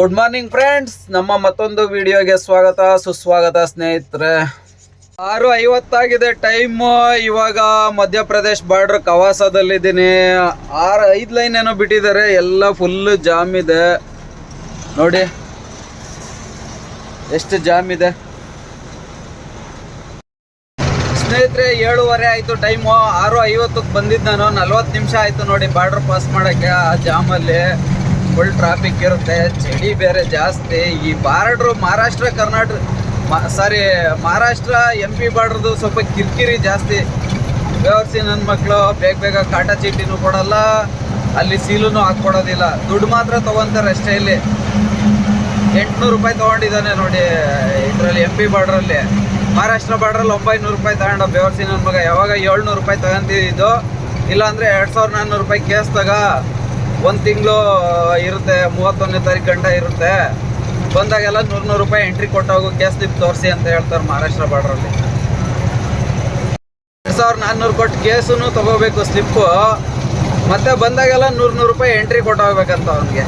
Good morning friends ನಮ್ಮ ಮತ್ತೊಂದು ವಿಡಿಯೋಗೆ ಸ್ವಾಗತ, ಸುಸ್ವಾಗತ ಸ್ನೇಹಿತರೆ. ಆರು ಐವತ್ತಾಗಿದೆ ಟೈಮ್ ಇವಾಗ ಮಧ್ಯಪ್ರದೇಶ್ ಬಾರ್ಡರ್ ಕವಾಸದಲ್ಲಿದ್ದೀನಿ. ಆರು ಐದು ಲೈನ್ ಏನೋ ಬಿಟ್ಟಿದ್ದಾರೆ. ಎಲ್ಲ ಫುಲ್ ಜಾಮ್ ಇದೆ. ನೋಡಿ. ಎಷ್ಟು ಜಾಮ್ ಇದೆ. ಸ್ನೇಹಿತರೆ, ಏಳುವರೆ ಆಯಿತು ಟೈಮು ಆರು ಐವತ್ತಕ್ಕೆ ಬಂದಿದ್ದು ನಾನು. ನಲ್ವತ್ತು ನಿಮಿಷ ಆಯಿತು ನೋಡಿ ಬಾರ್ಡ್ರ್ ಪಾಸ್ ಮಾಡೋಕ್ಕೆ ಆ ಜಾಮಲ್ಲಿ ಫುಲ್ ಟ್ರಾಫಿಕ್ ಇರುತ್ತೆ. ಚಳಿ ಬೇರೆ ಜಾಸ್ತಿ. ಈ border Maharashtra, Karnataka sorry Maharashtra M P ಬಾರ್ಡ್ರದು ಸ್ವಲ್ಪ ಕಿರಿಕಿರಿ ಜಾಸ್ತಿ. ವ್ಯವಸ್ಥೆ ನನ್ನ ಮಕ್ಕಳು ಬೇಗ ಬೇಗ ಕಾಟ ಚೀಟಿನೂ ಕೊಡಲ್ಲ, ಅಲ್ಲಿ ಸೀಲೂ ಹಾಕ್ಕೊಡೋದಿಲ್ಲ. ದುಡ್ಡು ಮಾತ್ರ ತೊಗೊತಾರೆ ಅಷ್ಟೇ ಇಲ್ಲಿ. ಎಂಟುನೂರು ರೂಪಾಯಿ ತೊಗೊಂಡಿದ್ದಾನೆ ನೋಡಿ, ಇದರಲ್ಲಿ ಎಂ ಪಿ ಬಾರ್ಡ್ರಲ್ಲಿ. ಮಹಾರಾಷ್ಟ್ರ ಬಾರ್ಡ್ರಲ್ಲಿ ಒಂಬೈನೂರು ರೂಪಾಯಿ ತಗೊಂಡ ಬೇವರ್ಸಿ ನನ್ನ ಮಗ. ಯಾವಾಗ ಏಳ್ನೂರು ರೂಪಾಯಿ ತಗೊಂತಿದ್ದು? ಇಲ್ಲಾಂದರೆ ಎರಡು ಸಾವಿರದ ನಾನ್ನೂರು ರೂಪಾಯಿ ಕೇಸ್ ತಗ. ಒಂದು ತಿಂಗಳು ಇರುತ್ತೆ, ಮೂವತ್ತೊಂದನೇ ತಾರೀಕು ಗಂಟ ಇರುತ್ತೆ. ಬಂದಾಗೆಲ್ಲ ನೂರು ನೂರು ರೂಪಾಯಿ ಎಂಟ್ರಿ ಕೊಟ್ಟೋಗು, ಕೇಸ್ ಸ್ಲಿಪ್ ತೋರಿಸಿ ಅಂತ ಹೇಳ್ತಾರೆ ಮಹಾರಾಷ್ಟ್ರ ಬಾರ್ಡ್ರಲ್ಲಿ ಎರಡು ಸಾವಿರ ನಾನ್ನೂರು ಕೊಟ್ಟು ಕೇಸೂ ತಗೋಬೇಕು ಸ್ಲಿಪ್ಪು ಮತ್ತೆ ಬಂದಾಗೆಲ್ಲ ನೂರು ನೂರು ರೂಪಾಯಿ ಎಂಟ್ರಿ ಕೊಟ್ಟೋಗ್ಬೇಕಂತ ಅವನಿಗೆ.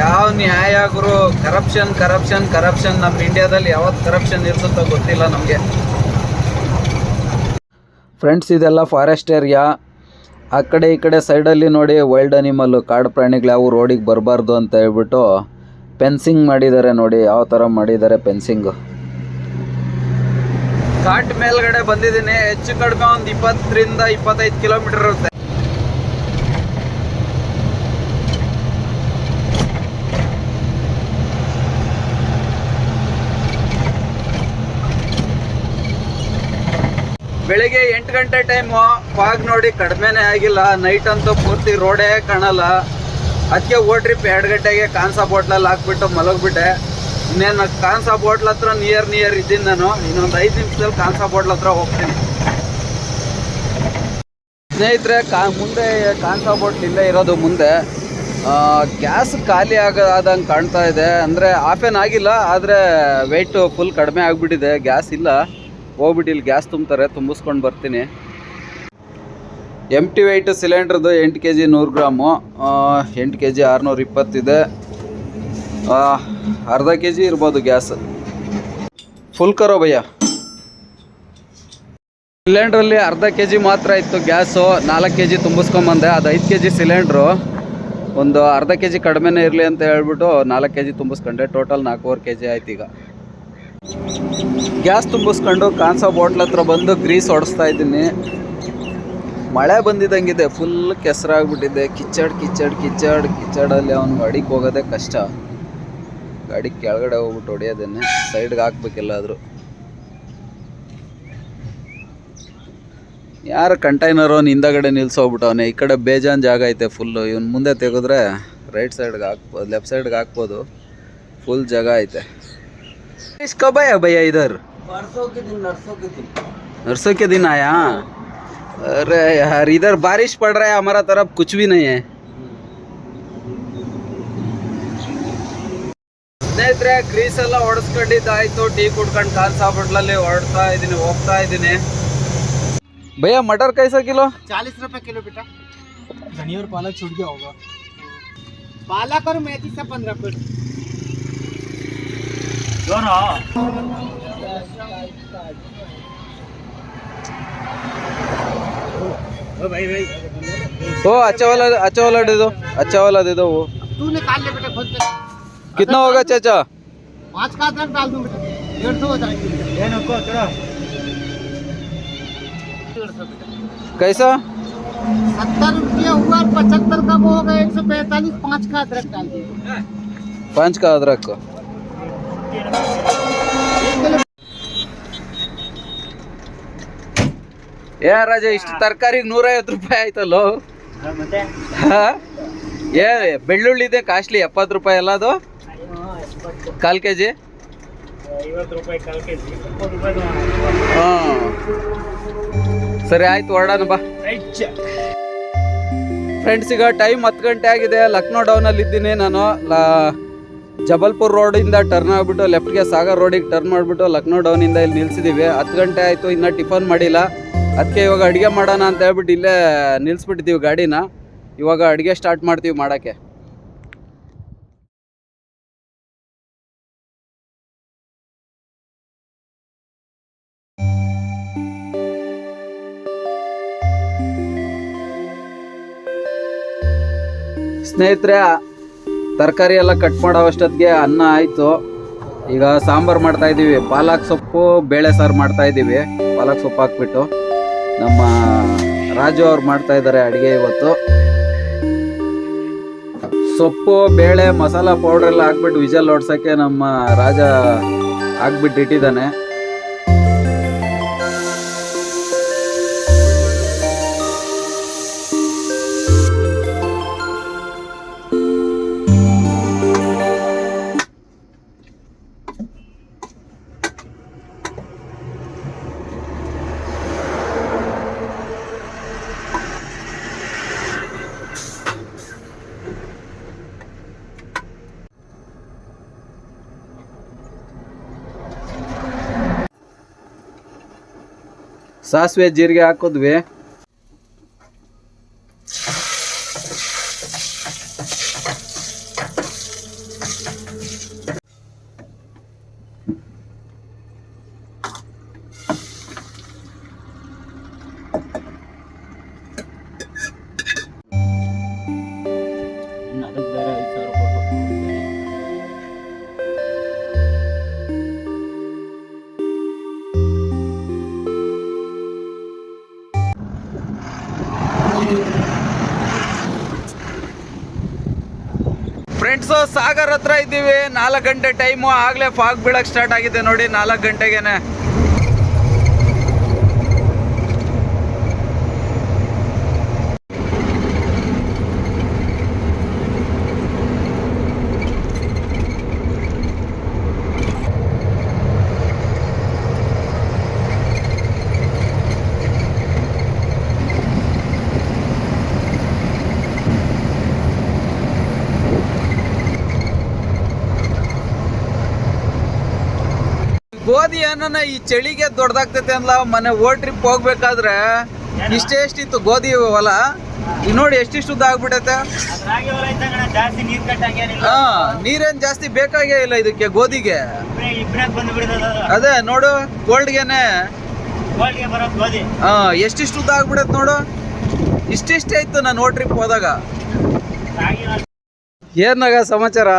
ಯಾವ ನ್ಯಾಯ ಗುರು ಕರಪ್ಷನ್ ಕರಪ್ಷನ್ ಕರಪ್ಷನ್ ನಮ್ಮ ಇಂಡಿಯಾದಲ್ಲಿ ಯಾವತ್ತು ಕರಪ್ಷನ್ ಇರ್ತದೋ ಗೊತ್ತಿಲ್ಲ ನಮಗೆ. ಫ್ರೆಂಡ್ಸ್ ಇದೆಲ್ಲ ಫಾರೆಸ್ಟ್ ಏರಿಯಾ ಆ ಕಡೆ ಈ ಕಡೆ ಸೈಡಲ್ಲಿ ನೋಡಿ ವೈಲ್ಡ್ ಅನಿಮಲ್ಲು ಕಾಡು ಪ್ರಾಣಿಗಳು ಯಾವ ರೋಡಿಗೆ ಬರಬಾರ್ದು ಅಂತ ಹೇಳ್ಬಿಟ್ಟು ಪೆನ್ಸಿಂಗ್ ಮಾಡಿದ್ದಾರೆ ನೋಡಿ, ಯಾವ ಥರ ಮಾಡಿದ್ದಾರೆ ಫೆನ್ಸಿಂಗು ಕಾಟ್ ಮೇಲ್ಗಡೆ ಬಂದಿದ್ದೀನಿ, ಹೆಚ್ಚು ಕಡಿಮೆ ಒಂದು ಇಪ್ಪತ್ತರಿಂದ ಇಪ್ಪತ್ತೈದು ಕಿಲೋಮೀಟರ್ ಇರುತ್ತೆ. ಬೆಳಿಗ್ಗೆ ಎಂಟು ಗಂಟೆ ಟೈಮು ಫಾಗ್ ನೋಡಿ ಕಡಿಮೆನೇ ಆಗಿಲ್ಲ. ನೈಟ್ ಅಂತೂ ಪೂರ್ತಿ ರೋಡೇ ಕಾಣಲ್ಲ. ಅದಕ್ಕೆ ಟ್ರಿಪ್ ಎರಡು ಗಂಟೆಗೆ ಕಾನ್ಸ ಬೋಟ್ಲಲ್ಲಿ ಹಾಕ್ಬಿಟ್ಟು ಮಲಗಿಬಿಟ್ಟೆ. ಇನ್ನೇನು ಕಾನ್ಸ ಬೋಟ್ಲ್ ಹತ್ರ ನಿಯರ್ ನಿಯರ್ ಇದ್ದೀನಿ ನಾನು. ಇನ್ನೊಂದು ಐದು ನಿಮಿಷದಲ್ಲಿ ಕಾನ್ಸ ಬೋಟ್ಲ್ ಹತ್ರ ಹೋಗ್ತೀನಿ. ಸ್ನೇಹಿತರೆ, ಕಾ, ಮುಂದೆ ಕಾನ್ಸ ಬೋಟ್ಲ್ ಇಲ್ಲೇ ಇರೋದು ಮುಂದೆ ಗ್ಯಾಸ್ ಖಾಲಿ ಆದಂಗೆ ಕಾಣ್ತಾ ಇದೆ. ಅಂದರೆ ಆಫ್ ಏನ್ ಆಗಿಲ್ಲ, ಆದರೆ ವೆಯ್ಟು ಫುಲ್ ಕಡಿಮೆ ಆಗಿಬಿಟ್ಟಿದೆ. ಗ್ಯಾಸ್ ಇಲ್ಲ. ಹೋಗ್ಬಿಟ್ಟು ಇಲ್ಲಿ ಗ್ಯಾಸ್ ತುಂಬ್ತಾರೆ, ತುಂಬಿಸ್ಕೊಂಡು ಬರ್ತೀನಿ. ಎಂ ಟಿ ವೈಟ್ ಸಿಲಿಂಡ್ರದ್ದು ಎಂಟು ಕೆ ಜಿ ನೂರು ಗ್ರಾಮು. ಎಂಟು ಕೆ ಜಿ ಆರುನೂರ ಇಪ್ಪತ್ತಿದೆ. ಅರ್ಧ ಕೆ ಜಿ ಇರ್ಬೋದು ಗ್ಯಾಸ್ ಫುಲ್ ಕರೋ ಭಯ್ಯ. ಸಿಲಿಂಡ್ರಲ್ಲಿ ಅರ್ಧ ಕೆ ಜಿ ಮಾತ್ರ ಇತ್ತು ಗ್ಯಾಸು ನಾಲ್ಕು ಕೆ ಜಿ ತುಂಬಿಸ್ಕೊಂಬಂದೆ ಅದು ಐದು ಕೆ ಜಿ ಸಿಲಿಂಡ್ರು ಒಂದು ಅರ್ಧ ಕೆ ಜಿ ಕಡಿಮೆನೇ ಇರಲಿ ಅಂತ ಹೇಳ್ಬಿಟ್ಟು ನಾಲ್ಕು ಕೆ ಜಿ ತುಂಬಿಸ್ಕೊಂಡೆ. ಟೋಟಲ್ ನಾಲ್ಕೂವರೆ ಕೆ ಜಿ ಆಯ್ತು ಈಗ. ಗ್ಯಾಸ್ ತುಂಬಿಸ್ಕೊಂಡು ಕಾನ್ಸೋ ಬಾಟ್ಲ್ ಹತ್ರ ಬಂದು ಗ್ರೀಸ್ ಹೊಡೆಸ್ತಾ ಇದ್ದೀನಿ. ಮಳೆ ಬಂದಿದ್ದಂಗಿದೆ ಫುಲ್ ಕೆಸರಾಗ್ಬಿಟ್ಟಿದೆ. ಕಿಚ್ಚಡ್ ಕಿಚ್ಚಡ್ ಕಿಚ್ಚಡ್ ಕಿಚ್ಚಡಲ್ಲಿ ಅವ್ನು ಗಾಡಿಗೆ ಹೋಗೋದೇ ಕಷ್ಟ. ಗಾಡಿ ಕೆಳಗಡೆ ಹೋಗ್ಬಿಟ್ಟು ಹೊಡಿಯೋದೇನೆ ಸೈಡ್ಗೆ ಹಾಕ್ಬೇಕೆಲ್ಲಾದರೂ ಯಾರು ಕಂಟೈನರು ಅವ್ನು ಹಿಂದಗಡೆ ನಿಲ್ಸೋಗ್ಬಿಟ್ಟವನೆ? ಈ ಕಡೆ ಬೇಜಾನ್ ಜಾಗ ಐತೆ ಫುಲ್ಲು ಇವ್ನು ಮುಂದೆ ತೆಗೆದ್ರೆ ರೈಟ್ ಸೈಡ್ಗೆ ಹಾಕ್ಬೋದು ಲೆಫ್ಟ್ ಸೈಡ್ಗೆ ಹಾಕ್ಬೋದು. ಫುಲ್ ಜಾಗ ಐತೆ. इस कब आया भैया इधर परसों के दिन नरसों के दिन नरसों के दिन आया अरे यार इधर बारिश पड़ रहा है हमारा तरफ कुछ भी नहीं है ಸ್ನೇಹಿತರೆ ಗ್ರೀಸ್ ಎಲ್ಲ ಹೊಡೆಸ್ಕೊಂಡಿದ್ದಾಯ್ತು ಟೀ ಕುಡ್ಕೊಂಡು ಕಾಲ್ ಸಾಬಿಟ್ಲಲ್ಲಿ ಹೊರಡ್ತಾ ಇದ್ದೀನಿ ಹೋಗ್ತಾ ಇದ್ದೀನಿ ಭಯ್ಯ ಮಟರ್ ಕೈಸ ಕಿಲೋ चालीस रुपए किलो बेटा धनिया और पालक छूट गया होगा पालक और मेथी सब पंद्रह रुपए भाई भाई। ओ अच्छा वाला अच्छा वाला दे दो अच्छा वाला दे दो वो। तू निकाल ले बेटा खुद कितना होगा चाचा? पाँच का अदरक डाल दूँ बेटा। डेढ़ सौ हो जाएगी। कैसा? सत्तर रुपये हुआ पचहत्तर का वो होगा एक सौ पैंतालीस पाँच का अदरक डाल दिए पाँच का अदरक को। ಏ ರಾಜ, ಇಷ್ಟು ತರಕಾರಿಗೆ ನೂರೈವತ್ತು ರೂಪಾಯಿ ಆಯ್ತಲ್ಲ? ಏ, ಬೆಳ್ಳುಳ್ಳಿ ಇದೆ, ಕಾಸ್ಟ್ಲಿ ಎಪ್ಪತ್ತು ರೂಪಾಯಿ ಎಲ್ಲ ಅದು? ಕಾಲು ಕೆ ಜಿ ಸರಿ, ಆಯ್ತು, ಹೊರಡೋಣ, ಬಾ. ಫ್ರೆಂಡ್ಸ್ ಈಗ ಟೈಮ್ ಹತ್ತು ಗಂಟೆ ಆಗಿದೆ. ಲಕ್ನೋ ಡೌನಲ್ಲಿ ಇದ್ದೀನಿ ನಾನು. ಜಬಲ್ಪುರ್ ರೋಡಿಂದ ಟರ್ನ್ ಆಗ್ಬಿಟ್ಟು ಲೆಫ್ಟ್ಗೆ ಸಾಗರ್ ರೋಡಿಗೆ ಟರ್ನ್ ಮಾಡಿಬಿಟ್ಟು ಲಕ್ನೋ ಡೌನಿಂದ ಇಲ್ಲಿ ನಿಲ್ಸಿದ್ದೀವಿ ಹತ್ತು ಗಂಟೆ ಆಯಿತು, ಇನ್ನೂ ಟಿಫನ್ ಮಾಡಿಲ್ಲ. ಅದಕ್ಕೆ ಇವಾಗ ಅಡುಗೆ ಮಾಡೋಣ ಅಂತ ಹೇಳ್ಬಿಟ್ಟು ಇಲ್ಲೇ ನಿಲ್ಲಿಸ್ಬಿಟ್ಟಿದ್ದೀವಿ ಗಾಡಿನ. ಇವಾಗ ಅಡುಗೆ ಸ್ಟಾರ್ಟ್ ಮಾಡ್ತೀವಿ ಮಾಡೋಕ್ಕೆ. ಸ್ನೇಹಿತರೆ ತರಕಾರಿ ಎಲ್ಲ ಕಟ್ ಮಾಡೋ ಅಷ್ಟೊತ್ತಿಗೆ ಅನ್ನ ಆಯಿತು. ಈಗ ಸಾಂಬಾರು ಮಾಡ್ತಾ ಇದ್ದೀವಿ. ಪಾಲಕ್ ಸೊಪ್ಪು, ಬೇಳೆ ಸಾರು ಮಾಡ್ತಾ ಇದ್ದೀವಿ. ಪಾಲಕ್ ಸೊಪ್ಪು ಹಾಕ್ಬಿಟ್ಟು ನಮ್ಮ ರಾಜು ಅವ್ರು ಮಾಡ್ತಾ ಇದ್ದಾರೆ ಅಡುಗೆ ಇವತ್ತು. ಸೊಪ್ಪು, ಬೇಳೆ, ಮಸಾಲ ಪೌಡ್ರೆಲ್ಲ ಹಾಕ್ಬಿಟ್ಟು ವಿಜಲ್ ಓಡ್ಸೋಕ್ಕೆ ನಮ್ಮ ರಾಜ ಹಾಕ್ಬಿಟ್ಟು ಇಟ್ಟಿದ್ದಾನೆ ಸಾಸಿವೆ ಜೀರಿಗೆ ಹಾಕಿದ್ವಿ. ಸಾಗರ್ ಹತ್ರ ಇದ್ದೀವಿ. ನಾಲ್ಕು ಗಂಟೆ ಟೈಮು ಆಗಲೇ ಫಾಗ್ ಬೀಳಕ್ಕೆ ಸ್ಟಾರ್ಟ್ ಆಗಿದೆ ನೋಡಿ ನಾಲ್ಕು ಗಂಟೆಗೇನೆ. ಏನನ್ನ ಈ ಚಳಿಗೆ ದೊಡ್ಡದಾಗ್ತೈತೆ ಅನ್ಲ ಮನೆ ಓಡ್ ಟ್ರಿಪ್ ಹೋಗ್ಬೇಕಾದ್ರೆ ಇಷ್ಟೇ ಎಷ್ಟಿತ್ತು ಗೋಧಿ ಹೊಲ? ಈಗ ನೋಡಿ ಎಷ್ಟಿಷ್ಟು ಉದ್ದ ಆಗ್ಬಿಟ್ಟೈತೆ ಹಾ ನೀರೇನ್ ಜಾಸ್ತಿ ಬೇಕಾಗೇ ಇಲ್ಲ ಇದಕ್ಕೆ ಗೋಧಿಗೆ. ಅದೇ ನೋಡು ಗೋಲ್ಡ್ಗೆನೆ ಹಾ ಎಷ್ಟಿಷ್ಟು ಉದ್ದ ಆಗ್ಬಿಡೈತೆ ನೋಡು? ಇಷ್ಟಿಷ್ಟೇ ಇತ್ತು ನಾನು ಓ ಟ್ರಿಪ್ ಹೋದಾಗ. ಏನಾಗ ಸಮಾಚಾರ?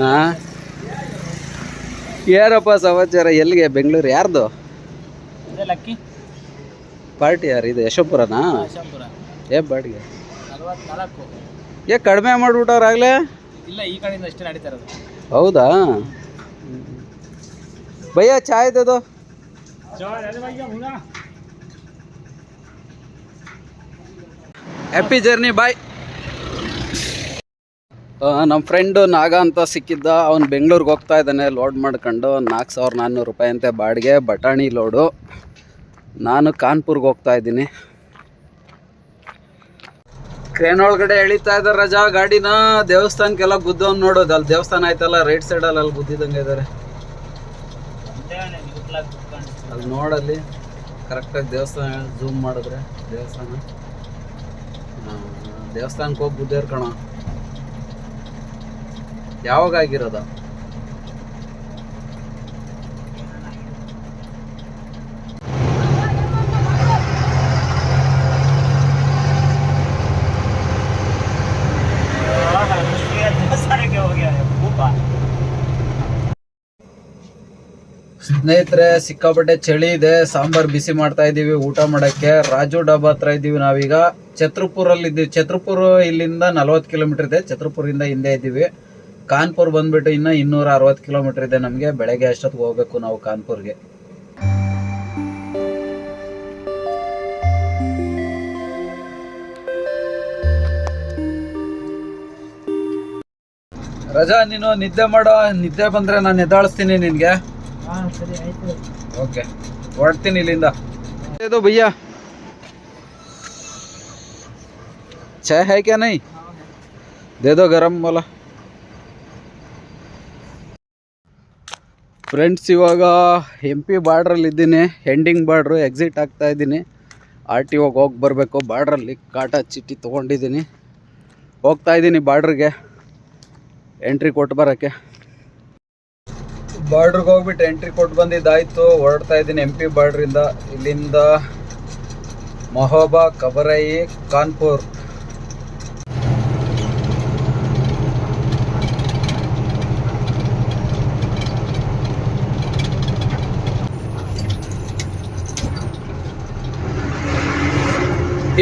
ಹಾ? ಏನಪ್ಪ ಸಮಾಚಾರ? ಎಲ್ಲಿಗೆ? ಬೆಂಗಳೂರು ಯಾರ್ದು? ಲಕ್ಕಿ. ಪಾರ್ಟಿ ಯಾರು? ಇದು ಯಶೋಪುರನಾ? ಏ ಬಾಡಿಗೆ. ಏ ಕಡಿಮೆ ಮಾಡ್ಬಿಟ್ಟವ್ರಾಗ್ಲೇ? ಇಲ್ಲ ಈ ಕಡೆಯಿಂದ ಅಷ್ಟೇ ನಡೀತಾ ಇರೋದು. ಹೌದಾ? ಭಯ್ಯ ಚಾಯ್ ಇದ್ದದು ಹ್ಯಾಪಿ ಜರ್ನಿ ಬಾಯ್ ನಮ್ಮ ಫ್ರೆಂಡು ನಾಗ ಅಂತ ಸಿಕ್ಕಿದ್ದ, ಅವ್ನು ಬೆಂಗಳೂರಿಗೆ ಹೋಗ್ತಾ ಇದ್ದಾನೆ ಲೋಡ್ ಮಾಡ್ಕೊಂಡು. ನಾಲ್ಕು ಸಾವಿರ ನಾನ್ನೂರು ರೂಪಾಯಿ ಅಂತೆ ಬಾಡಿಗೆ, ಬಟಾಣಿ ಲೋಡು ನಾನು ಕಾನ್ಪುರ್ಗೆ ಹೋಗ್ತಾ ಇದ್ದೀನಿ. ಕ್ರೇನ್ ಒಳಗಡೆ ಎಳಿತಾ ಇದ್ದಾರೆ ರಜಾ, ಗಾಡಿನ. ದೇವಸ್ಥಾನಕ್ಕೆಲ್ಲ ಗುದ್ದವನ್ ನೋಡೋದು. ಅಲ್ಲಿ ದೇವಸ್ಥಾನ ಆಯ್ತಲ್ಲ ರೈಟ್ ಸೈಡಲ್ಲಿ ಅಲ್ಲಿ ಗುದ್ದಿದಂಗೆ ಇದ್ದಾರೆ ಅಲ್ಲಿ ನೋಡಲ್ಲಿ ಕರೆಕ್ಟಾಗಿ ದೇವಸ್ಥಾನ ಜೂಮ್ ಮಾಡಿದ್ರೆ, ದೇವಸ್ಥಾನ. ದೇವಸ್ಥಾನಕ್ಕೆ ಹೋಗಿ ಗುದ್ದೇರ್ ಯಾವಾಗ ಆಗಿರೋದ ಸ್ನೇಹಿತರೆ, ಸಿಕ್ಕಾಪಟ್ಟೆ ಚಳಿ ಇದೆ, ಸಾಂಬಾರ್ ಬಿಸಿ ಮಾಡ್ತಾ ಇದೀವಿ, ಊಟ ಮಾಡಕ್ಕೆ. ರಾಜು ಡಾಬಾ ಹತ್ರ ಇದ್ದೀವಿ ನಾವೀಗ. ಛತ್ರಪುರಲ್ಲಿ ಇದ್ದೀವಿ ಛತ್ರಪುರ ಇಲ್ಲಿಂದ ನಲ್ವತ್ತು ಕಿಲೋಮೀಟರ್ ಇದೆ ಛತ್ರಪುರಿಂದ ಹಿಂದೆ ಇದ್ದೀವಿ ಕಾನ್ಪುರ್ ಬಂದ್ಬಿಟ್ಟು ಇನ್ನ ಇನ್ನೂರ ಅರವತ್ತು ಕಿಲೋಮೀಟರ್ ಇದೆ. ನಮಗೆ ಬೆಳಗ್ಗೆ ಅಷ್ಟೊತ್ತಿಗೆ ಹೋಗ್ಬೇಕು ನಾವು ಕಾನ್ಪುರ್ಗೆ. ರಜಾ ನೀನು ನಿದ್ದೆ ಮಾಡೋ ನಿದ್ದೆ ಬಂದ್ರೆ ನಾನು ನಿದ್ದಾಳಿಸ್ತೀನಿ ನಿನ್ಗೆ. ಓಕೆ ಹೊರಡ್ತೀನಿ ಇಲ್ಲಿಂದ. ಇದು ಭಯ್ಯ. ಚಾಯ್ ಹಾಕ್ಯಾನೈ ಕ್ಯಾ ನೈ ಗರಂ ಮೊಲ ಫ್ರೆಂಡ್ಸ್ ಇವಾಗ ಎಂ ಪಿ ಬಾರ್ಡ್ರಲ್ಲಿ ಇದ್ದೀನಿ. ಎಂಡಿಂಗ್ ಬಾರ್ಡ್ರು ಎಕ್ಸಿಟ್ ಆಗ್ತಾ ಇದ್ದೀನಿ. ಆರ್ ಟಿ ಒಗೆ ಹೋಗಿ ಬರಬೇಕು. ಬಾರ್ಡ್ರಲ್ಲಿ ಕಾಟ ಚೀಟಿ ತೊಗೊಂಡಿದ್ದೀನಿ. ಹೋಗ್ತಾ ಇದ್ದೀನಿ ಬಾರ್ಡ್ರಿಗೆ ಎಂಟ್ರಿ ಕೊಟ್ಟು ಬರೋಕ್ಕೆ. ಬಾರ್ಡ್ರಿಗೆ ಹೋಗ್ಬಿಟ್ಟು ಎಂಟ್ರಿ ಕೊಟ್ಟು ಬಂದಿದ್ದಾಯಿತು. ಹೊರಡ್ತಾ ಇದ್ದೀನಿ ಎಂ ಪಿ ಬಾರ್ಡ್ರಿಂದ ಇಲ್ಲಿಂದ ಮಹೋಬಾ, ಕಬರೈ, ಕಾನ್ಪುರ್.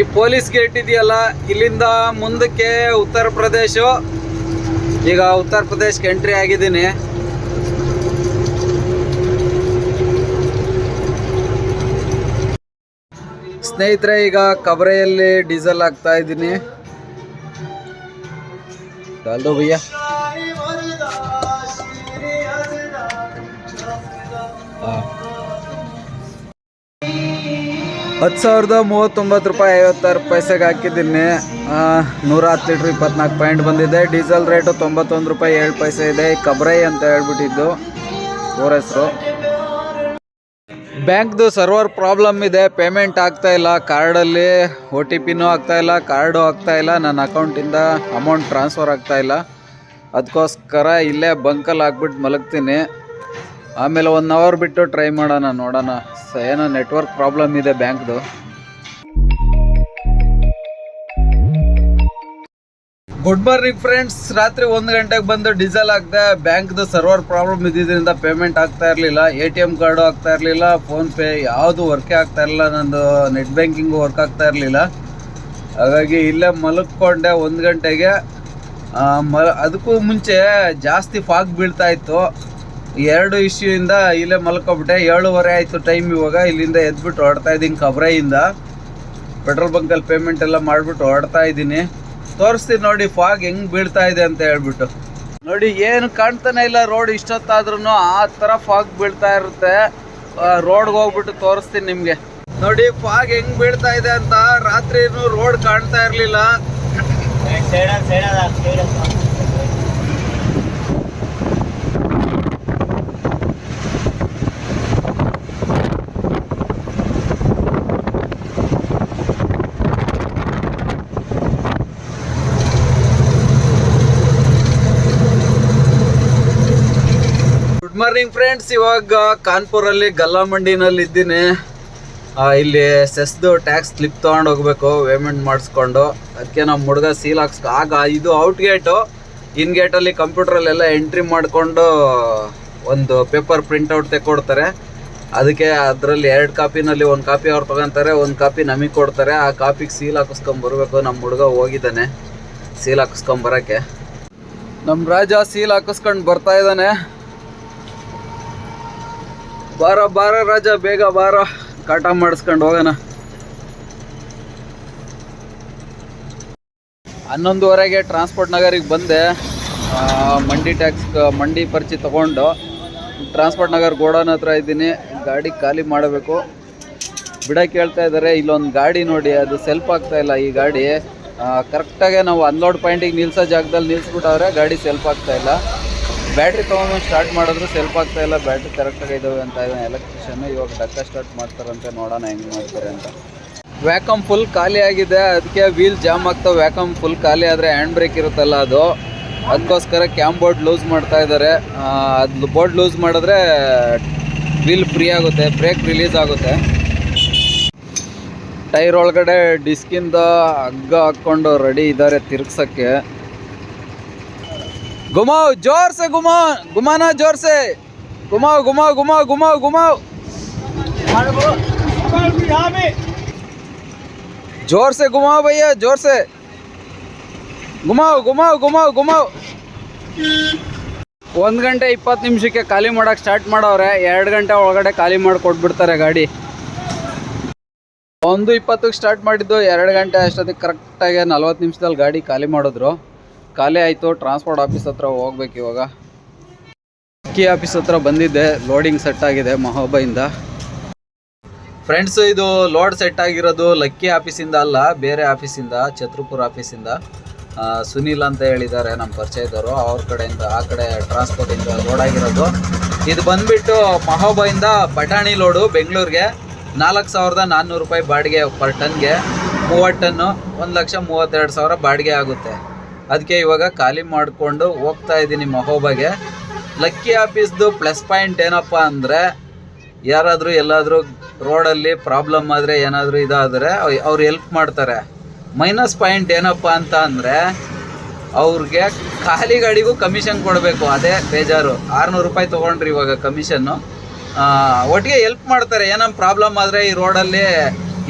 ಈ ಪೊಲೀಸ್ ಗೇಟ್ ಇದೆಯಲ್ಲ ಇಲ್ಲಿಂದ ಮುಂದಕ್ಕೆ ಉತ್ತರ ಪ್ರದೇಶ. ಈಗ ಉತ್ತರ ಪ್ರದೇಶಕ್ಕೆ ಎಂಟ್ರಿ ಆಗಿದ್ದೀನಿ. ಸ್ನೇಹಿತರೆ ಈಗ ಕಬರೆಯಲ್ಲಿ ಡೀಸೆಲ್ ಹಾಕ್ತಾ ಇದ್ದೀನಿ. ಡಾಲ್ದೋ ಹತ್ತು ಸಾವಿರದ ಮೂವತ್ತೊಂಬತ್ತು ರೂಪಾಯಿ ಐವತ್ತಾರು ಪೈಸೆಗೆ ಹಾಕಿದ್ದೀನಿ. ನೂರ ಹತ್ತು ಲೀಟ್ರ್ ಇಪ್ಪತ್ನಾಲ್ಕು ಪಾಯಿಂಟ್ ಬಂದಿದೆ. ಡೀಸೆಲ್ ರೇಟು ತೊಂಬತ್ತೊಂದು ರೂಪಾಯಿ ಏಳು ಪೈಸೆ ಇದೆ. ಕಬ್ರೈ ಅಂತ ಹೇಳ್ಬಿಟ್ಟಿದ್ದು ಊರ ಹೆಸರು. ಬ್ಯಾಂಕ್ದು ಸರ್ವರ್ ಪ್ರಾಬ್ಲಮ್ ಇದೆ. ಪೇಮೆಂಟ್ ಆಗ್ತಾ ಇಲ್ಲ. ಕಾರ್ಡಲ್ಲಿ ಒ ಟಿ ಪಿನೂ ಆಗ್ತಾ ಇಲ್ಲ. ಕಾರ್ಡು ಆಗ್ತಾ ಇಲ್ಲ. ನನ್ನ ಅಕೌಂಟಿಂದ ಅಮೌಂಟ್ ಟ್ರಾನ್ಸ್ಫರ್ ಆಗ್ತಾ ಇಲ್ಲ. ಅದಕ್ಕೋಸ್ಕರ ಇಲ್ಲೇ ಬಂಕಲ್ಲಿ ಹಾಕ್ಬಿಟ್ಟು ಮಲಗ್ತೀನಿ. ಆಮೇಲೆ ಒನ್ ಅವರ್ ಬಿಟ್ಟು ಟ್ರೈ ಮಾಡೋಣ, ನೋಡೋಣ. ಏನೋ ನೆಟ್ವರ್ಕ್ ಪ್ರಾಬ್ಲಮ್ ಇದೆ ಬ್ಯಾಂಕ್ದು. ಗುಡ್ ಮಾರ್ನಿಂಗ್ ಫ್ರೆಂಡ್ಸ್ ರಾತ್ರಿ ಒಂದು ಗಂಟೆಗೆ ಬಂದು ಡೀಸೆಲ್ ಹಾಕ್ದೆ, ಬ್ಯಾಂಕ್ದು ಸರ್ವರ್ ಪ್ರಾಬ್ಲಮ್ ಇದ್ದಿದ್ದರಿಂದ ಪೇಮೆಂಟ್ ಆಗ್ತಾ ಇರಲಿಲ್ಲ ಎ ಟಿ ಎಂ ಕಾರ್ಡು ಆಗ್ತಾ ಇರಲಿಲ್ಲ ಫೋನ್ಪೇ ಯಾವುದು ವರ್ಕೇ ಆಗ್ತಾ ಇರಲಿಲ್ಲ, ನಂದು ನೆಟ್ ಬ್ಯಾಂಕಿಂಗು ವರ್ಕ್ ಆಗ್ತಾ ಇರಲಿಲ್ಲ. ಹಾಗಾಗಿ ಇಲ್ಲೇ ಮಲಗ್ಕೊಂಡೆ ಒಂದು ಗಂಟೆಗೆ. ಮ ಅದಕ್ಕೂ ಮುಂಚೆ ಜಾಸ್ತಿ ಫಾಗ್ ಬೀಳ್ತಾ ಇತ್ತು. ಎರಡು ಇಶ್ಯೂ ಇಂದ ಇಲ್ಲೇ ಮಲ್ಕೊಬಿಟ್ಟೆ. ಏಳುವರೆ ಆಯಿತು ಟೈಮ್ ಇವಾಗ. ಇಲ್ಲಿಂದ ಎದ್ಬಿಟ್ಟು ಹೊಡ್ತಾ ಇದ್ದೀನಿ ಕಬ್ರೈಯಿಂದ. ಪೆಟ್ರೋಲ್ ಬಂಕಲ್ಲಿ ಪೇಮೆಂಟ್ ಎಲ್ಲ ಮಾಡಿಬಿಟ್ಟು ಹೊಡ್ತಾ ಇದ್ದೀನಿ. ತೋರಿಸ್ತೀನಿ ನೋಡಿ ಫಾಗ್ ಹೆಂಗೆ ಬೀಳ್ತಾ ಇದೆ ಅಂತ ಹೇಳ್ಬಿಟ್ಟು. ನೋಡಿ, ಏನು ಕಾಣ್ತಾನೆ ಇಲ್ಲ ರೋಡ್ ಇಷ್ಟೊತ್ತಾದ್ರೂ ಆ ಥರ ಫಾಗ್ ಬೀಳ್ತಾ ಇರುತ್ತೆ. ರೋಡ್ಗೆ ಹೋಗ್ಬಿಟ್ಟು ತೋರಿಸ್ತೀನಿ ನಿಮಗೆ. ನೋಡಿ ಫಾಗ್ ಹೆಂಗ್ ಬೀಳ್ತಾ ಇದೆ ಅಂತ. ರಾತ್ರಿನೂ ರೋಡ್ ಕಾಣ್ತಾ ಇರಲಿಲ್ಲ ಗುಡ್ ಮಾರ್ನಿಂಗ್ ಫ್ರೆಂಡ್ಸ್ ಇವಾಗ ಕಾನ್ಪುರಲ್ಲಿ ಗಲ್ಲಾ ಮಂಡಿನಲ್ಲಿ ಇದ್ದೀನಿ ಇಲ್ಲಿ ಸೆಸ್ದು ಟ್ಯಾಕ್ಸ್ ಸ್ಲಿಪ್ ತಗೊಂಡು ಹೋಗ್ಬೇಕು ಪೇಮೆಂಟ್ ಮಾಡಿಸ್ಕೊಂಡು. ಅದಕ್ಕೆ ನಮ್ಮ ಹುಡುಗ ಸೀಲ್ ಹಾಕ್ಸ್ಕೊ ಆಗ ಇದು ಔಟ್ ಗೇಟು ಇನ್ ಗೇಟಲ್ಲಿ ಕಂಪ್ಯೂಟ್ರಲ್ಲೆಲ್ಲ ಎಂಟ್ರಿ ಮಾಡಿಕೊಂಡು ಒಂದು ಪೇಪರ್ ಪ್ರಿಂಟೌಟ್ ತೆಕ್ಕೊಡ್ತಾರೆ. ಅದಕ್ಕೆ ಅದರಲ್ಲಿ ಎರಡು ಕಾಪಿನಲ್ಲಿ ಒಂದು ಕಾಪಿ ಅವ್ರು ತಗೊಂತಾರೆ, ಒಂದು ಕಾಪಿ ನಮಗೆ ಕೊಡ್ತಾರೆ. ಆ ಕಾಪಿಗೆ ಸೀಲ್ ಹಾಕಿಸ್ಕೊಂಬರ್ಬೇಕು ನಮ್ಮ ಹುಡುಗ ಹೋಗಿದ್ದಾನೆ ಸೀಲ್ ಹಾಕಿಸ್ಕೊಂಬರಕ್ಕೆ ನಮ್ಮ ರಾಜ ಸೀಲ್ ಹಾಕಿಸ್ಕೊಂಡು ಬರ್ತಾ ಇದ್ದಾನೆ. ಬಾರ ಬಾರ ರಾಜ, ಬೇಗ ಬಾರ. ಕಾಟ ಮಾಡಿಸ್ಕೊಂಡು ಹೋಗೋಣ. ಹನ್ನೊಂದುವರೆಗೆ ಟ್ರಾನ್ಸ್ಪೋರ್ಟ್ ನಗರಿಗೆ ಬಂದೆ. ಮಂಡಿ ಟ್ಯಾಕ್ಸ್ ಮಂಡಿ ಪರ್ಚಿ ತಗೊಂಡು. ಟ್ರಾನ್ಸ್ಪೋರ್ಟ್ ನಗರ್ ಗೋಡನ್ ಹತ್ರ ಇದ್ದೀನಿ. ಗಾಡಿ ಖಾಲಿ ಮಾಡಬೇಕು. ಬಿಡ ಹೇಳ್ತಾ ಇದ್ದಾರೆ. ಇಲ್ಲೊಂದು ಗಾಡಿ ನೋಡಿ, ಅದು ಸೆಲ್ಫ್ ಆಗ್ತಾ ಇಲ್ಲ ಈ ಗಾಡಿ. ಕರೆಕ್ಟಾಗೆ ನಾವು ಅನ್ಲೋಡ್ ಪಾಯಿಂಟಿಗೆ ನಿಲ್ಸೋ ಜಾಗದಲ್ಲಿ ನಿಲ್ಸ್ಬಿಟ್ಟವ್ರೆ, ಗಾಡಿ ಸೆಲ್ಫ್ ಆಗ್ತಾ ಇಲ್ಲ. ಬ್ಯಾಟ್ರಿ ತೊಗೊಂಡು ಸ್ಟಾರ್ಟ್ ಮಾಡಿದ್ರು ಸೆಲ್ಫ್ ಆಗ್ತಾ ಇಲ್ಲ, ಬ್ಯಾಟ್ರಿ ಕರೆಕ್ಟಾಗಿ ಇದಾವೆ ಅಂತ ಇದ್ದಾನೆ ಎಲೆಕ್ಟ್ರಿಷಿಯನ್ ಇವಾಗ ಡಕ್ಕ ಸ್ಟಾರ್ಟ್ ಮಾಡ್ತಾರಂತೆ, ನೋಡೋಣ ಹೆಂಗೆ ಮಾಡ್ತಾರೆ ಅಂತ. ವ್ಯಾಕಮ್ ಫುಲ್ ಖಾಲಿ ಆಗಿದೆ, ಅದಕ್ಕೆ ವೀಲ್ ಜಾಮ್ ಆಗ್ತಾವೆ. ವ್ಯಾಕಮ್ ಫುಲ್ ಖಾಲಿ ಆದರೆ ಹ್ಯಾಂಡ್ ಬ್ರೇಕ್ ಇರುತ್ತಲ್ಲ ಅದು. ಅದಕ್ಕೋಸ್ಕರ ಕ್ಯಾಮ್ ಬೋರ್ಡ್ ಲೂಸ್ ಮಾಡ್ತಾ ಇದ್ದಾರೆ ಅದು ಬೋರ್ಡ್ ಲೂಸ್ ಮಾಡಿದ್ರೆ ವೀಲ್ ಫ್ರೀ ಆಗುತ್ತೆ ಬ್ರೇಕ್ ರಿಲೀಸ್ ಆಗುತ್ತೆ. ಟೈರ್ ಒಳಗಡೆ ಡಿಸ್ಕಿಂದ ಹಗ್ಗ ಹಾಕ್ಕೊಂಡು ರೆಡಿ ಇದ್ದಾರೆ ತಿರ್ಗ್ಸಕ್ಕೆ. घुमाओ जोर से घुमाओ घुमाना जोर से घुमाओ घुमाओ घुमाओ घुमाओ घुमाओ जोर से घुमाओ भैया जोर से घुमाओ घुमाओ घुमाओ घुमाओ ಒಂದು ಗಂಟೆ ಇಪ್ಪತ್ತು ನಿಮಿಷಕ್ಕೆ ಖಾಲಿ ಮಾಡೋಕೆ ಸ್ಟಾರ್ಟ್ ಮಾಡವ್ರೆ ಎರಡು ಗಂಟೆ ಒಳಗಡೆ ಖಾಲಿ ಮಾಡಿ ಕೊಟ್ಬಿಡ್ತಾರೆ ಗಾಡಿ ಒಂದು ಇಪ್ಪತ್ತಕ್ಕೆ ಸ್ಟಾರ್ಟ್ ಮಾಡಿದ್ದು ಎರಡು ಗಂಟೆ ಅಷ್ಟೊತ್ತಿಗೆ ಕರೆಕ್ಟಾಗಿ ನಲ್ವತ್ತು ನಿಮಿಷದಲ್ಲಿ ಗಾಡಿ ಖಾಲಿ ಮಾಡಿದ್ರು ಖಾಲಿ ಆಯಿತು ಟ್ರಾನ್ಸ್ಪೋರ್ಟ್ ಆಫೀಸ್ ಹತ್ರ ಹೋಗ್ಬೇಕು ಇವಾಗ. ಕಿ ಆಫೀಸ್ ಹತ್ರ ಬಂದಿದ್ದೆ ಲೋಡಿಂಗ್ ಸೆಟ್ ಆಗಿದೆ ಮಹೋಬಯಿಂದ. ಫ್ರೆಂಡ್ಸ್ ಇದು ಲೋಡ್ ಸೆಟ್ ಆಗಿರೋದು ಲಕ್ಕಿ ಆಫೀಸಿಂದ ಅಲ್ಲ, ಬೇರೆ ಆಫೀಸಿಂದ ಛತ್ರಪುರ ಆಫೀಸಿಂದ ಸುನಿಲ್ ಸುನೀಲ್ ಅಂತ ಹೇಳಿದ್ದಾರೆ ನಮ್ಮ ಪರಿಚಯದವರು, ಅವ್ರ ಕಡೆಯಿಂದ, ಆ ಕಡೆ ಟ್ರಾನ್ಸ್ಪೋರ್ಟಿಂದ ಲೋಡ್ ಆಗಿರೋದು. ಇದು ಬಂದ್ಬಿಟ್ಟು ಮಹೋಬಯಿಂದ ಬಟಾಣಿ ಲೋಡು ಬೆಂಗಳೂರಿಗೆ. ನಾಲ್ಕು ಸಾವಿರದ ನಾನ್ನೂರು ರೂಪಾಯಿ ಬಾಡಿಗೆ ಪರ್ ಟನ್ಗೆ ಮೂವತ್ತು ಟನ್ನು ಒಂದು ಲಕ್ಷ ಮೂವತ್ತೆರಡು ಸಾವಿರ ಬಾಡಿಗೆ ಆಗುತ್ತೆ. ಅದಕ್ಕೆ ಇವಾಗ ಖಾಲಿ ಮಾಡಿಕೊಂಡು ಹೋಗ್ತಾ ಇದ್ದೀನಿ ಮಹೋಬಾಗೆ. ಲಕ್ಕಿ ಆಫೀಸ್ದು ಪ್ಲಸ್ ಪಾಯಿಂಟ್ ಏನಪ್ಪ ಅಂದರೆ, ಯಾರಾದರೂ ಎಲ್ಲಾದರೂ ರೋಡಲ್ಲಿ ಪ್ರಾಬ್ಲಮ್ ಆದರೆ ಏನಾದರೂ ಇದಾದರೆ ಅವ್ರು ಹೆಲ್ಪ್ ಮಾಡ್ತಾರೆ. ಮೈನಸ್ ಪಾಯಿಂಟ್ ಏನಪ್ಪ ಅಂತ ಅಂದರೆ, ಅವ್ರಿಗೆ ಖಾಲಿ ಗಾಡಿಗೂ ಕಮಿಷನ್ ಕೊಡಬೇಕು. ಅದೇ ಬೇಜಾರು. ಆರುನೂರು ರೂಪಾಯಿ ತೊಗೊಂಡ್ರಿ ಇವಾಗ ಕಮಿಷನ್ನು ಒಟ್ಟಿಗೆ ಹೆಲ್ಪ್ ಮಾಡ್ತಾರೆ. ಏನಮ್ಮ ಪ್ರಾಬ್ಲಮ್ ಆದರೆ ಈ ರೋಡಲ್ಲಿ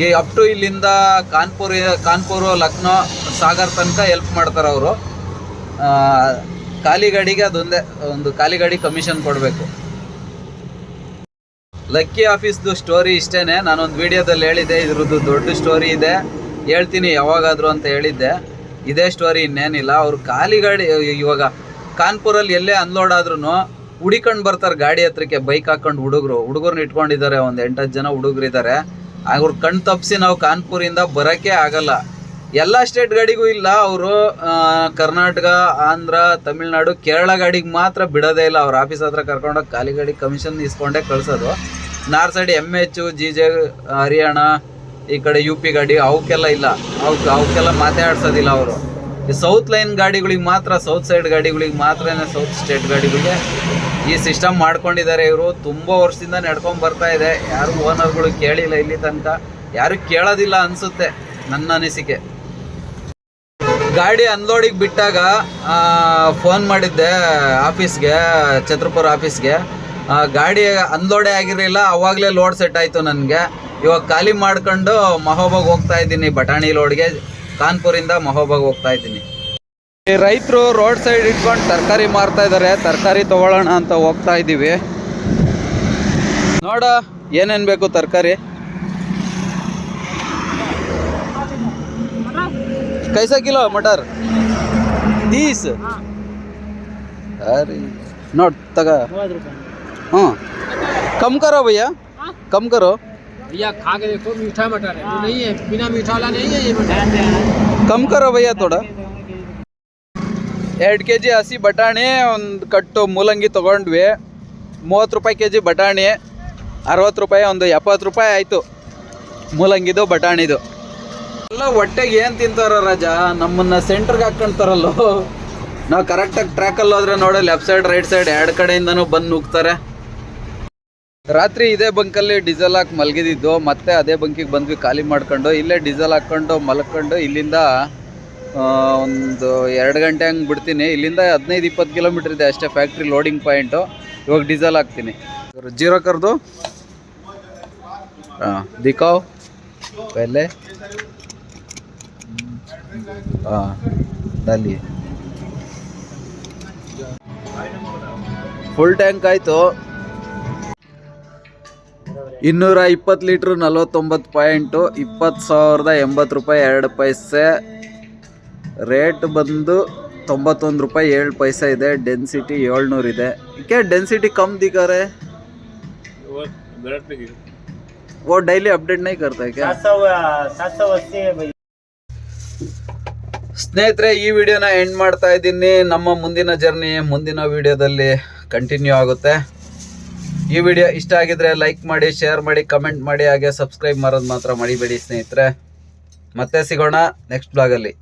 ಈ ಅಪ್ ಟು ಇಲ್ಲಿಂದ ಕಾನ್ಪುರ್ ಕಾನ್ಪುರ್, ಲಕ್ನೋ ಸಾಗರ್ ತನಕ ಹೆಲ್ಪ್ ಮಾಡ್ತಾರೆ ಅವರು. ಖಾಲಿ ಗಾಡಿಗೆ ಅದೊಂದೇ, ಒಂದು ಖಾಲಿ ಗಾಡಿ ಕಮಿಷನ್ ಕೊಡಬೇಕು. ಲಕ್ಕಿ ಆಫೀಸ್ದು ಸ್ಟೋರಿ ಇಷ್ಟೇ ನಾನೊಂದು ವಿಡಿಯೋದಲ್ಲಿ ಹೇಳಿದ್ದೆ, ಇದ್ರದ್ದು ದೊಡ್ಡ ಸ್ಟೋರಿ ಇದೆ. ಹೇಳ್ತೀನಿ ಯಾವಾಗಾದರೂ ಅಂತ ಹೇಳಿದ್ದೆ. ಇದೇ ಸ್ಟೋರಿ ಇನ್ನೇನಿಲ್ಲ. ಅವರು ಖಾಲಿ ಗಾಡಿ ಇವಾಗ ಕಾನ್ಪುರಲ್ಲಿ ಎಲ್ಲೇ ಅನ್ಲೋಡ್ ಆದ್ರೂ ಹುಡಿಕೊಂಡು ಬರ್ತಾರೆ ಗಾಡಿ ಹತ್ರಕ್ಕೆ ಬೈಕ್ ಹಾಕೊಂಡು ಹುಡುಗರು. ಹುಡುಗರ್ನ ಇಟ್ಕೊಂಡಿದ್ದಾರೆ, ಒಂದು ಎಂಟತ್ತು ಜನ ಹುಡುಗರಿದ್ದಾರೆ ಅವ್ರು ಕಣ್ ತಪ್ಪಿಸಿ ನಾವು ಕಾನ್ಪುರಿಂದ ಬರೋಕ್ಕೆ ಆಗಲ್ಲ. ಎಲ್ಲ ಸ್ಟೇಟ್ ಗಾಡಿಗೂ ಇಲ್ಲ. ಅವರು ಕರ್ನಾಟಕ, ಆಂಧ್ರ, ತಮಿಳ್ನಾಡು, ಕೇರಳ ಗಾಡಿಗೆ ಮಾತ್ರ ಬಿಡೋದೇ ಇಲ್ಲ. ಅವ್ರ ಆಫೀಸ್ ಹತ್ರ ಕರ್ಕೊಂಡೋಗಿ ಖಾಲಿ ಗಾಡಿ ಕಮಿಷನ್ ಇಸ್ಕೊಂಡೇ ಕಳ್ಸೋದು. North side M H G J Haryana, ಈ ಕಡೆ ಯು ಪಿ ಗಾಡಿ ಅವಕ್ಕೆಲ್ಲ ಇಲ್ಲ. ಅವಕ್ಕೆ ಅವಕ್ಕೆಲ್ಲ ಮಾತಾಡ್ಸೋದಿಲ್ಲ ಅವರು. ಈ ಸೌತ್ ಲೈನ್ ಗಾಡಿಗಳಿಗೆ ಮಾತ್ರ ಸೌತ್ ಸೈಡ್ ಗಾಡಿಗಳಿಗೆ ಮಾತ್ರನೇ ಸೌತ್ ಸ್ಟೇಟ್ ಗಾಡಿಗಳಿಗೆ ಈ ಸಿಸ್ಟಮ್ ಮಾಡ್ಕೊಂಡಿದ್ದಾರೆ ಇವರು. ತುಂಬ ವರ್ಷದಿಂದ ನಡ್ಕೊಂಡು ಬರ್ತಾ ಇದೆ. ಯಾರು ಓನರ್ಗಳು ಕೇಳಿಲ್ಲ ಇಲ್ಲಿ ತನಕ. ಯಾರು ಕೇಳೋದಿಲ್ಲ ಅನ್ಸುತ್ತೆ. ನನ್ನ ಅನಿಸಿಕೆ. ಗಾಡಿ ಅನ್ಲೋಡಿಗೆ ಬಿಟ್ಟಾಗ ಫೋನ್ ಮಾಡಿದ್ದೆ ಆಫೀಸ್ಗೆ ಛತ್ರಪುರ ಆಫೀಸ್ಗೆ ಗಾಡಿ ಅನ್ಲೋಡೇ ಆಗಿರಲಿಲ್ಲ, ಅವಾಗಲೇ ಲೋಡ್ ಸೆಟ್ ಆಯಿತು ನನಗೆ. ಇವಾಗ ಖಾಲಿ ಮಾಡ್ಕೊಂಡು ಮಹೋಬಾಗ್ ಹೋಗ್ತಾ ಇದ್ದೀನಿ, ಬಟಾಣಿ ಲೋಡ್ಗೆ ಕಾನ್ಪುರಿಂದ ಮಹೋಬಾಗ್ ಹೋಗ್ತಾ ಇದ್ದೀನಿ. ರೈತರು ರೋಡ್ ಸೈಡ್ ಇಟ್ಕೊಂಡು ತರಕಾರಿ ಮಾರ್ತಾ ಇದ್ದಾರೆ ತರಕಾರಿ ತಗೊಳ್ಳೋಣ ಅಂತ ಹೋಗ್ತಾ ಇದ್ದೀವಿ ನೋಡ, ಏನೇನು ಬೇಕು ತರಕಾರಿ? कैसा किलो मटर तीस अरे नोट तगा हाँ कम करो भैया कम करो भैया खा के देखो मीठा मटर है वो नहीं है बिना मीठा वाला नहीं है ये मटर ಕಮ್ ಕರೋ ಭಯ್ಯ ತೋಡ ಎರಡು ಕೆ ಜಿ ಹಸಿ ಬಟಾಣಿ ಒಂದು ಕಟ್ಟು ಮೂಲಂಗಿ ತೊಗೊಂಡ್ವಿ ಮೂವತ್ತು ರೂಪಾಯಿ ಕೆ ಜಿ ಬಟಾಣಿ ಅರವತ್ತು ರೂಪಾಯಿ ಒಂದು ಎಪ್ಪತ್ತು ರೂಪಾಯಿ ಆಯಿತು ಮೂಲಂಗಿದು ಬಟಾಣಿದು ಎಲ್ಲ ಹೊಟ್ಟೆಗೆ ಏನು ತಿಂತಾರ ರಾಜ, ನಮ್ಮನ್ನ ಸೆಂಟ್ರಿಗೆ ಹಾಕೊಂತಾರಲ್ಲೋ ನಾವು ಕರೆಕ್ಟಾಗಿ ಟ್ರ್ಯಾಕಲ್ಲಿ ಹೋದ್ರೆ ನೋಡಿ ಲೆಫ್ಟ್ ಸೈಡ್ ರೈಟ್ ಸೈಡ್ ಎರಡು ಕಡೆಯಿಂದನೂ ಬಂದು ನುಗ್ತಾರೆ. ರಾತ್ರಿ ಇದೇ ಬಂಕಲ್ಲಿ ಡೀಸೆಲ್ ಹಾಕಿ ಮಲಗಿದ್ದು ಮತ್ತೆ ಅದೇ ಬಂಕಿಗೆ ಬಂದ್ವಿ ಖಾಲಿ ಮಾಡ್ಕೊಂಡು. ಇಲ್ಲೇ ಡೀಸೆಲ್ ಹಾಕ್ಕೊಂಡು ಮಲ್ಕೊಂಡು ಇಲ್ಲಿಂದ ಒಂದು ಎರಡು ಗಂಟೆ ಹಂಗೆ ಬಿಡ್ತೀನಿ. ಇಲ್ಲಿಂದ ಹದಿನೈದು ಇಪ್ಪತ್ತು ಕಿಲೋಮೀಟ್ರ್ ಇದೆ ಅಷ್ಟೇ ಫ್ಯಾಕ್ಟ್ರಿ ಲೋಡಿಂಗ್ ಪಾಯಿಂಟು ಇವಾಗ ಡೀಸೆಲ್ ಹಾಕ್ತೀನಿ. ಜೀರೋ ಕರೆದು. ಹಾಂ ದಿಕ್ಕಾವ್ ಪೆಹಲೆ. ಹಾಂ ಡಾಲಿ ಫುಲ್ ಟ್ಯಾಂಕ್ ಆಯಿತು ಇನ್ನೂರ ಇಪ್ಪತ್ತು ಲೀಟ್ರ್ ನಲ್ವತ್ತೊಂಬತ್ತು ಪಾಯಿಂಟು ಇಪ್ಪತ್ತು ಸಾವಿರದ ಎಂಬತ್ತು ರೂಪಾಯಿ ಎರಡು ಪೈಸೆ ರೇಟ್ ಬಂದು ತೊಂಬತ್ತೊಂದು ರೂಪಾಯಿ ಏಳು ಪೈಸೆ ಇದೆ ಡೆನ್ಸಿಟಿ ಏಳ್ನೂರು ಇದೆ क्या डेंसिटी कम दिखा रहा है वो डेली अपडेट नहीं करता है क्या सात सौ अस्सी है भैया ಸ್ನೇಹಿತರೆ, ಈ ವಿಡಿಯೋನ ಎಂಡ್ ಮಾಡ್ತಾ ಇದ್ದೀನಿ. ನಮ್ಮ ಮುಂದಿನ ಜರ್ನಿ ಮುಂದಿನ ವಿಡಿಯೋದಲ್ಲಿ ಕಂಟಿನ್ಯೂ ಆಗುತ್ತೆ. ಈ ವಿಡಿಯೋ ಇಷ್ಟ ಆಗಿದ್ರೆ ಲೈಕ್ ಮಾಡಿ ಶೇರ್ ಮಾಡಿ ಕಮೆಂಟ್ ಮಾಡಿ, ಹಾಗೆ ಸಬ್ಸ್ಕ್ರೈಬ್ ಮಾಡೋದು ಮಾತ್ರ ಮಡಿಬೇಡಿ ಸ್ನೇಹಿತರೆ. ಮತ್ತೆ ಸಿಗೋಣ ನೆಕ್ಸ್ಟ್ ಬ್ಲಾಗಲ್ಲಿ